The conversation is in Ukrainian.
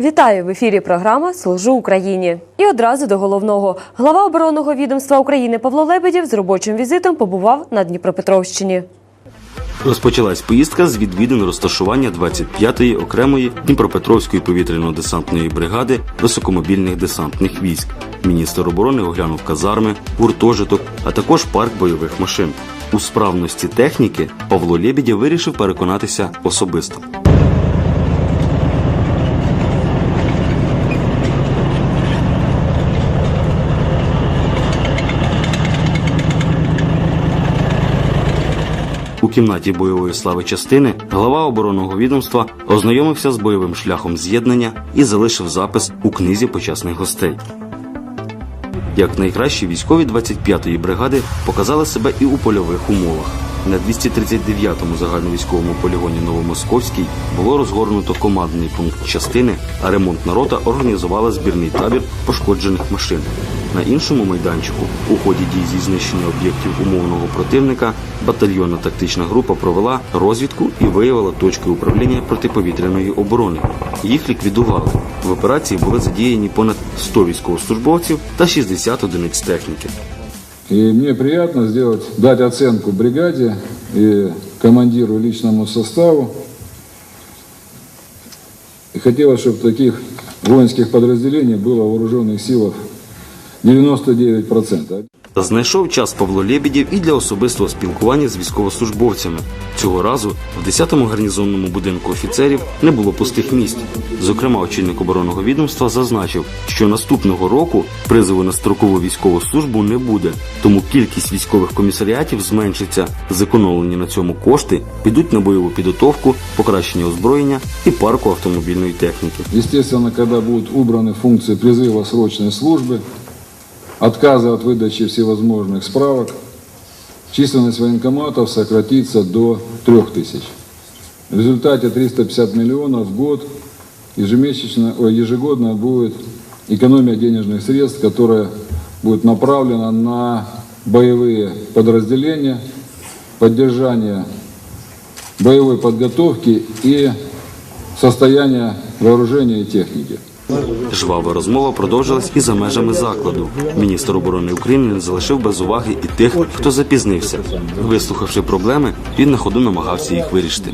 Вітаю в ефірі. Програма Служу Україні. І одразу до головного глава оборонного відомства України Павло Лебедєв з робочим візитом побував на Дніпропетровщині. Розпочалась поїздка з відвідин розташування 25-ї окремої Дніпропетровської повітряно-десантної бригади високомобільних десантних військ. Міністр оборони оглянув казарми, гуртожиток, а також парк бойових машин. У справності техніки Павло Лєбідєв вирішив переконатися особисто. У кімнаті бойової слави частини глава оборонного відомства ознайомився з бойовим шляхом з'єднання і залишив запис у книзі почесних гостей. Як найкращі військові 25-ї бригади показали себе і у польових умовах. На 239-му загальновійськовому полігоні Новомосковський було розгорнуто командний пункт частини, а ремонтна рота організувала збірний табір пошкоджених машин. На іншому майданчику, у ході дій зі знищення об'єктів умовного противника, батальйонна тактична група провела розвідку і виявила точки управління протиповітряної оборони. Їх ліквідували. В операції були задіяні понад 100 військовослужбовців та 60 одиниць техніки. И мне приятно сделать, дать оценку бригаде и командиру и личному составу. И хотелось, чтобы таких воинских подразделений было в вооруженных силах 99%. Знайшов час Павло Лєбідєв і для особистого спілкування з військовослужбовцями. Цього разу в 10-му гарнізонному будинку офіцерів не було пустих місць. Зокрема, очільник оборонного відомства зазначив, що наступного року призову на строкову військову службу не буде, тому кількість військових комісаріатів зменшиться. Зекономлені на цьому кошти підуть на бойову підготовку, покращення озброєння і парку автомобільної техніки. Естественно, когда будут убраны функции призыва срочной службы, Отказа от выдачи всевозможных справок, численность военкоматов сократится до 3000. В результате 350 миллионов в год ежемесячно, ой, ежегодно будет экономия денежных средств, которая будет направлена на боевые подразделения, поддержание боевой подготовки и состояние вооружения и техники. Жвава розмова продовжилась і за межами закладу. Міністр оборони України не залишив без уваги і тих, хто запізнився. Вислухавши проблеми, він на ходу намагався їх вирішити.